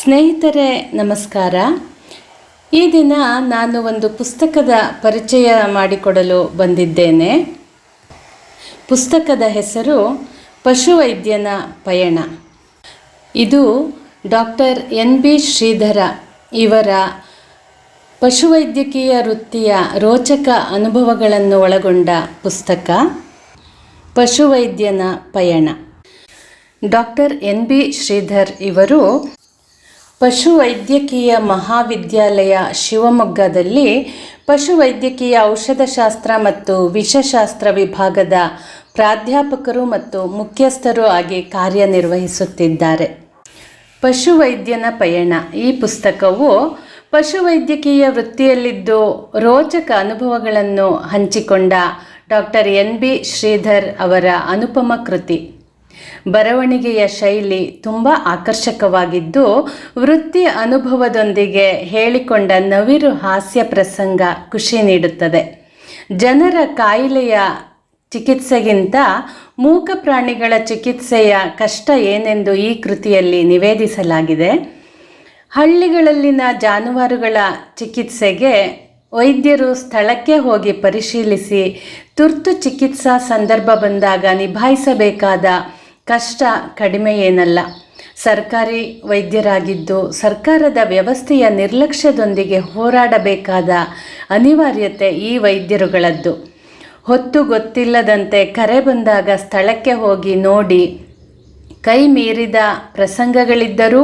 ಸ್ನೇಹಿತರೆ, ನಮಸ್ಕಾರ. ಈ ದಿನ ನಾನು ಒಂದು ಪುಸ್ತಕದ ಪರಿಚಯ ಮಾಡಿಕೊಡಲು ಬಂದಿದ್ದೇನೆ. ಪುಸ್ತಕದ ಹೆಸರು ಪಶುವೈದ್ಯನ ಪಯಣ. ಇದು ಡಾಕ್ಟರ್ ಎನ್ ಬಿ ಶ್ರೀಧರ ಇವರ ಪಶುವೈದ್ಯಕೀಯ ವೃತ್ತಿಯ ರೋಚಕ ಅನುಭವಗಳನ್ನು ಒಳಗೊಂಡ ಪುಸ್ತಕ, ಪಶುವೈದ್ಯನ ಪಯಣ. ಡಾಕ್ಟರ್ ಎನ್ ಬಿ ಶ್ರೀಧರ್ ಇವರು ಪಶುವೈದ್ಯಕೀಯ ಮಹಾವಿದ್ಯಾಲಯ ಶಿವಮೊಗ್ಗದಲ್ಲಿ ಪಶುವೈದ್ಯಕೀಯ ಔಷಧಶಾಸ್ತ್ರ ಮತ್ತು ವಿಷಶಾಸ್ತ್ರ ವಿಭಾಗದ ಪ್ರಾಧ್ಯಾಪಕರು ಮತ್ತು ಮುಖ್ಯಸ್ಥರು ಆಗಿ ಕಾರ್ಯನಿರ್ವಹಿಸುತ್ತಿದ್ದಾರೆ. ಪಶುವೈದ್ಯನ ಪಯಣ. ಈ ಪುಸ್ತಕವು ಪಶುವೈದ್ಯಕೀಯ ವೃತ್ತಿಯಲ್ಲಿದ್ದು ರೋಚಕ ಅನುಭವಗಳನ್ನು ಹಂಚಿಕೊಂಡ ಡಾಕ್ಟರ್ ಎನ್ ಬಿ ಶ್ರೀಧರ್ ಅವರ ಅನುಪಮ ಕೃತಿ. ಬರವಣಿಗೆಯ ಶೈಲಿ ತುಂಬ ಆಕರ್ಷಕವಾಗಿದ್ದು, ವೃತ್ತಿ ಅನುಭವದೊಂದಿಗೆ ಹೇಳಿಕೊಂಡ ನವಿರು ಹಾಸ್ಯ ಪ್ರಸಂಗ ಖುಷಿ ನೀಡುತ್ತದೆ. ಜನರ ಕಾಯಿಲೆಯ ಚಿಕಿತ್ಸೆಗಿಂತ ಮೂಕ ಪ್ರಾಣಿಗಳ ಚಿಕಿತ್ಸೆಯ ಕಷ್ಟ ಏನೆಂದು ಈ ಕೃತಿಯಲ್ಲಿ ನಿವೇದಿಸಲಾಗಿದೆ. ಹಳ್ಳಿಗಳಲ್ಲಿನ ಜಾನುವಾರುಗಳ ಚಿಕಿತ್ಸೆಗೆ ವೈದ್ಯರು ಸ್ಥಳಕ್ಕೆ ಹೋಗಿ ಪರಿಶೀಲಿಸಿ ತುರ್ತು ಚಿಕಿತ್ಸಾ ಸಂದರ್ಭ ಬಂದಾಗ ನಿಭಾಯಿಸಬೇಕಾದ ಕಷ್ಟ ಕಡಿಮೆ ಏನಲ್ಲ. ಸರ್ಕಾರಿ ವೈದ್ಯರಾಗಿದ್ದು ಸರ್ಕಾರದ ವ್ಯವಸ್ಥೆಯ ನಿರ್ಲಕ್ಷ್ಯದೊಂದಿಗೆ ಹೋರಾಡಬೇಕಾದ ಅನಿವಾರ್ಯತೆ ಈ ವೈದ್ಯರುಗಳದ್ದು. ಹೊತ್ತು ಗೊತ್ತಿಲ್ಲದಂತೆ ಕರೆ ಬಂದಾಗ ಸ್ಥಳಕ್ಕೆ ಹೋಗಿ ನೋಡಿ ಕೈ ಮೀರಿದ ಪ್ರಸಂಗಗಳಿದ್ದರೂ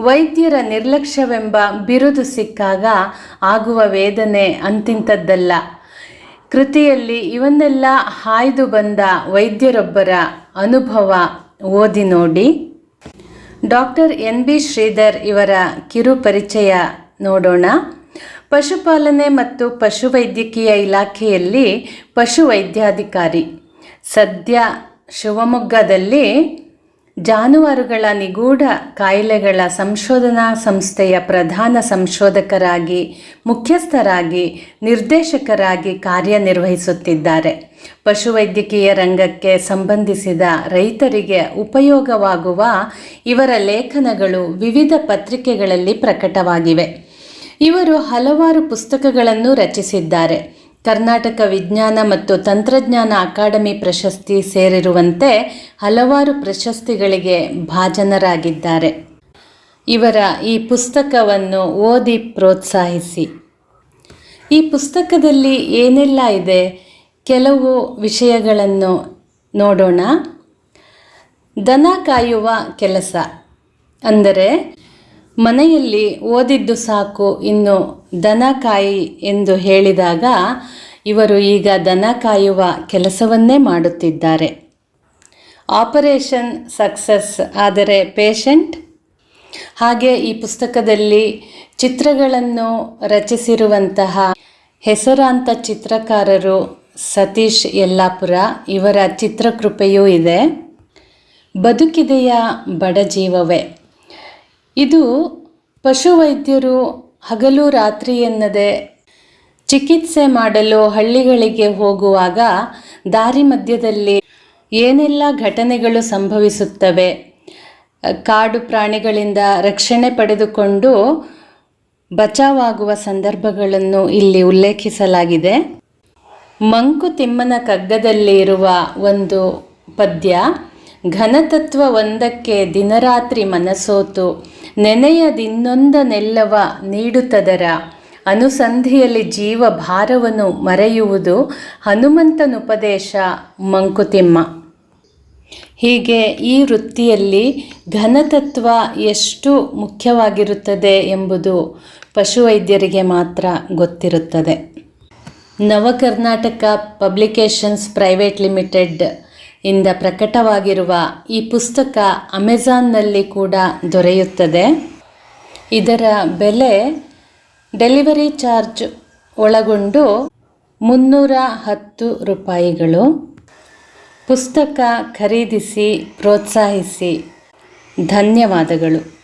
ವೈದ್ಯರ ನಿರ್ಲಕ್ಷ್ಯವೆಂಬ ಬಿರುದು ಸಿಕ್ಕಾಗ ಆಗುವ ವೇದನೆ ಅಂತಿಂಥದ್ದಲ್ಲ. ಕೃತಿಯಲ್ಲಿ ಇವನ್ನೆಲ್ಲ ಹಾಯ್ದು ಬಂದ ವೈದ್ಯರೊಬ್ಬರ ಅನುಭವ ಓದಿ ನೋಡಿ. ಡಾಕ್ಟರ್ ಎನ್ ಬಿ ಶ್ರೀಧರ್ ಇವರ ಕಿರು ಪರಿಚಯ ನೋಡೋಣ. ಪಶುಪಾಲನೆ ಮತ್ತು ಪಶುವೈದ್ಯಕೀಯ ಇಲಾಖೆಯಲ್ಲಿ ಪಶುವೈದ್ಯಾಧಿಕಾರಿ ಸದ್ಯ ಶಿವಮೊಗ್ಗದಲ್ಲಿ ಜಾನುವಾರುಗಳ ನಿಗೂಢ ಕಾಯಿಲೆಗಳ ಸಂಶೋಧನಾ ಸಂಸ್ಥೆಯ ಪ್ರಧಾನ ಸಂಶೋಧಕರಾಗಿ, ಮುಖ್ಯಸ್ಥರಾಗಿ, ನಿರ್ದೇಶಕರಾಗಿ ಕಾರ್ಯನಿರ್ವಹಿಸುತ್ತಿದ್ದಾರೆ. ಪಶುವೈದ್ಯಕೀಯ ರಂಗಕ್ಕೆ ಸಂಬಂಧಿಸಿದ ರೈತರಿಗೆ ಉಪಯೋಗವಾಗುವ ಇವರ ಲೇಖನಗಳು ವಿವಿಧ ಪತ್ರಿಕೆಗಳಲ್ಲಿ ಪ್ರಕಟವಾಗಿವೆ. ಇವರು ಹಲವಾರು ಪುಸ್ತಕಗಳನ್ನು ರಚಿಸಿದ್ದಾರೆ. ಕರ್ನಾಟಕ ವಿಜ್ಞಾನ ಮತ್ತು ತಂತ್ರಜ್ಞಾನ ಅಕಾಡೆಮಿ ಪ್ರಶಸ್ತಿ ಸೇರಿರುವಂತೆ ಹಲವಾರು ಪ್ರಶಸ್ತಿಗಳಿಗೆ ಭಾಜನರಾಗಿದ್ದಾರೆ. ಇವರ ಈ ಪುಸ್ತಕವನ್ನು ಓದಿ ಪ್ರೋತ್ಸಾಹಿಸಿ. ಈ ಪುಸ್ತಕದಲ್ಲಿ ಏನೆಲ್ಲ ಇದೆ? ಕೆಲವು ವಿಷಯಗಳನ್ನು ನೋಡೋಣ. ದನ ಕಾಯುವ ಕೆಲಸ ಅಂದರೆ ಮನೆಯಲ್ಲಿ ಓದಿದ್ದು ಸಾಕು, ಇನ್ನು ದನ ಕಾಯಿ ಎಂದು ಹೇಳಿದಾಗ ಇವರು ಈಗ ದನ ಕಾಯುವ ಕೆಲಸವನ್ನೇ ಮಾಡುತ್ತಿದ್ದಾರೆ. ಆಪರೇಷನ್ ಸಕ್ಸಸ್ ಆದರೆ ಪೇಷಂಟ್? ಹಾಗೆ ಈ ಪುಸ್ತಕದಲ್ಲಿ ಚಿತ್ರಗಳನ್ನು ರಚಿಸಿರುವಂತಹ ಹೆಸರಾಂತ ಚಿತ್ರಕಾರರು ಸತೀಶ್ ಯಲ್ಲಾಪುರ ಇವರ ಚಿತ್ರಕೃಪೆಯೂ ಇದೆ. ಬದುಕಿದೆಯ ಬಡಜೀವವೇ ಇದು ಪಶುವೈದ್ಯರು ಹಗಲು ರಾತ್ರಿ ಎನ್ನದೆ ಚಿಕಿತ್ಸೆ ಮಾಡಲು ಹಳ್ಳಿಗಳಿಗೆ ಹೋಗುವಾಗ ದಾರಿ ಮಧ್ಯದಲ್ಲಿ ಏನೆಲ್ಲ ಘಟನೆಗಳು ಸಂಭವಿಸುತ್ತವೆ? ಕಾಡು ಪ್ರಾಣಿಗಳಿಂದ ರಕ್ಷಣೆ ಪಡೆದುಕೊಂಡು ಬಚಾವಾಗುವ ಸಂದರ್ಭಗಳನ್ನು ಇಲ್ಲಿ ಉಲ್ಲೇಖಿಸಲಾಗಿದೆ. ಮಂಕುತಿಮ್ಮನ ಕಗ್ಗದಲ್ಲಿ ಇರುವ ಒಂದು ಪದ್ಯ ಘನತತ್ವ ಒಂದಕ್ಕೆ ದಿನರಾತ್ರಿ ಮನಸೋತು ನೆನೆಯದಿನ್ನೊಂದನೆಲ್ಲವ ನೀಡುತ್ತದರ ಅನುಸಂಧಿಯಲ್ಲಿ ಜೀವ ಭಾರವನ್ನು ಮರೆಯುವುದು ಹನುಮಂತನುಪದೇಶ, ಮಂಕುತಿಮ್ಮ. ಹೀಗೆ ಈ ವೃತ್ತಿಯಲ್ಲಿ ಘನತತ್ವ ಎಷ್ಟು ಮುಖ್ಯವಾಗಿರುತ್ತದೆ ಎಂಬುದು ಪಶುವೈದ್ಯರಿಗೆ ಮಾತ್ರ ಗೊತ್ತಿರುತ್ತದೆ. ನವಕರ್ನಾಟಕ ಪಬ್ಲಿಕೇಶನ್ಸ್ ಪ್ರೈವೇಟ್ ಲಿಮಿಟೆಡ್ ಇಂದ ಪ್ರಕಟವಾಗಿರುವ ಈ ಪುಸ್ತಕ ಅಮೆಜಾನ್ನಲ್ಲಿ ಕೂಡ ದೊರೆಯುತ್ತದೆ. ಇದರ ಬೆಲೆ ಡೆಲಿವರಿ ಚಾರ್ಜ್ ಒಳಗೊಂಡು ಮುನ್ನೂರ ಹತ್ತು ರೂಪಾಯಿಗಳು. ಪುಸ್ತಕ ಖರೀದಿಸಿ, ಪ್ರೋತ್ಸಾಹಿಸಿ. ಧನ್ಯವಾದಗಳು.